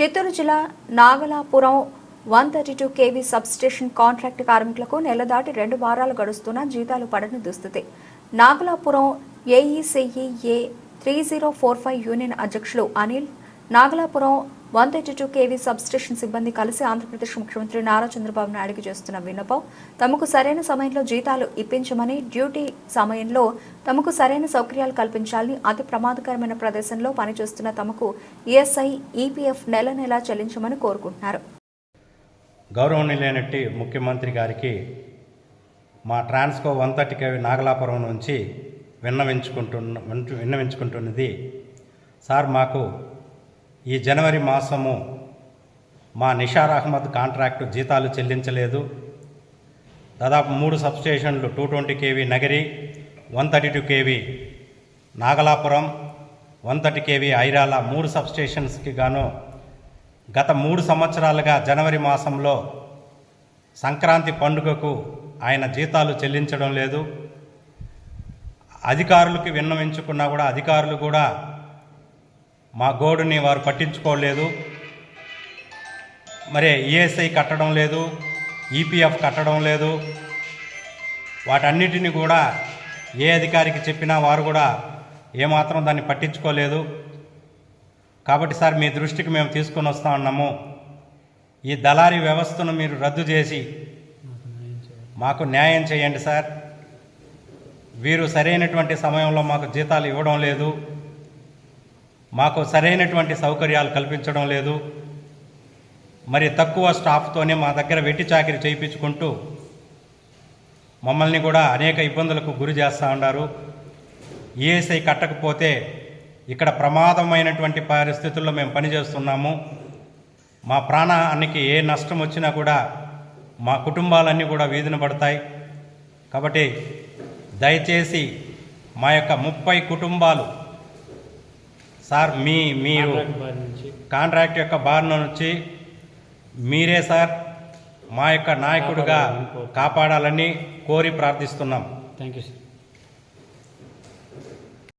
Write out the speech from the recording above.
చిత్తూరు జిల్లా Nagalapuram one thirty two KV substation contract కార్మికులకు నెల దాటి రెండు వారాలు గడుస్తున్నా జీతాలు పడని దుస్థితి. Nagalapuram AECEA three zero four five union అధ్యక్షులు Anil Nagalapuram one thirty two KV substation సిబ్బంది కలిసి ఆంధ్రప్రదేశ్ ముఖ్యమంత్రి నారా చంద్రబాబు నాయుడుకి చేస్తున్న విన్నపం తమకు సరైన సమయంలో జీతాలు ఇప్పించమని డ్యూటీ సమయంలో తమకు సరైన సౌకర్యాలు కల్పించాలని అతి ప్రమాదకరమైన ప్రదేశంలో పనిచేస్తున్న తమకు ఈఎస్ఐ ఈపీఎఫ్ నెల నెలా చెల్లించమని కోరుకుంటున్నారు. గౌరవనీయులైనట్టి ముఖ్యమంత్రి గారికి మా Transco one thirty KV Nagalapuram నుంచి విన్నవించుకుంటున్న విన్నవించుకుంటున్నది. సార్ మాకు ఈ జనవరి మాసము మా నిషార్ అహ్మద్ కాంట్రాక్టు జీతాలు చెల్లించలేదు. దాదాపు మూడు సబ్స్టేషన్లు two twenty KV Nagari one thirty two KV Nagalapuram one thirty KV Irala మూడు సబ్స్టేషన్స్కి గాను గత మూడు సంవత్సరాలుగా జనవరి మాసంలో సంక్రాంతి పండుగకు ఆయన జీతాలు చెల్లించడం లేదు. అధికారులకి విన్నవించుకున్నా కూడా అధికారులు కూడా మా గోడుని వారు పట్టించుకోలేదు. మరి ఈఎస్ఐ కట్టడం లేదు ఈపీఎఫ్ కట్టడం లేదు. వాటన్నిటిని కూడా ఏ అధికారికి చెప్పినా వారు కూడా ఏమాత్రం దాన్ని పట్టించుకోలేదు. కాబట్టి సార్ మీ దృష్టికి మేము తీసుకొని వస్తా ఉన్నాము. ఈ దళారీ వ్యవస్థను మీరు రద్దు చేసి మాకు న్యాయం చేయండి సార్. వీరు సరైనటువంటి సమయంలో మాకు జీతాలు ఇవ్వడం లేదు. మాకు సరైనటువంటి సౌకర్యాలు కల్పించడం లేదు. మరి తక్కువ స్టాఫ్తోనే మా దగ్గర వెట్టి చాకిరి చేయించుకుంటూ మమ్మల్ని కూడా అనేక ఇబ్బందులకు గురి చేస్తూ ఉన్నారు. ఈఎస్ఐ కట్టకపోతే ఇక్కడ ప్రమాదమైనటువంటి పరిస్థితుల్లో మేము పనిచేస్తున్నాము. మా ప్రాణానికి ఏ నష్టం వచ్చినా కూడా మా కుటుంబాలన్నీ కూడా వీధిన పడతాయి. కాబట్టి దయచేసి మా యొక్క ముప్పై కుటుంబాలు సార్ మీ మీరు కాంట్రాక్ట్ యొక్క బారిన నుంచి మీరే సార్ మా యొక్క నాయకుడిగా కాపాడాలని కోరి ప్రార్థిస్తున్నాం. Thank you sir.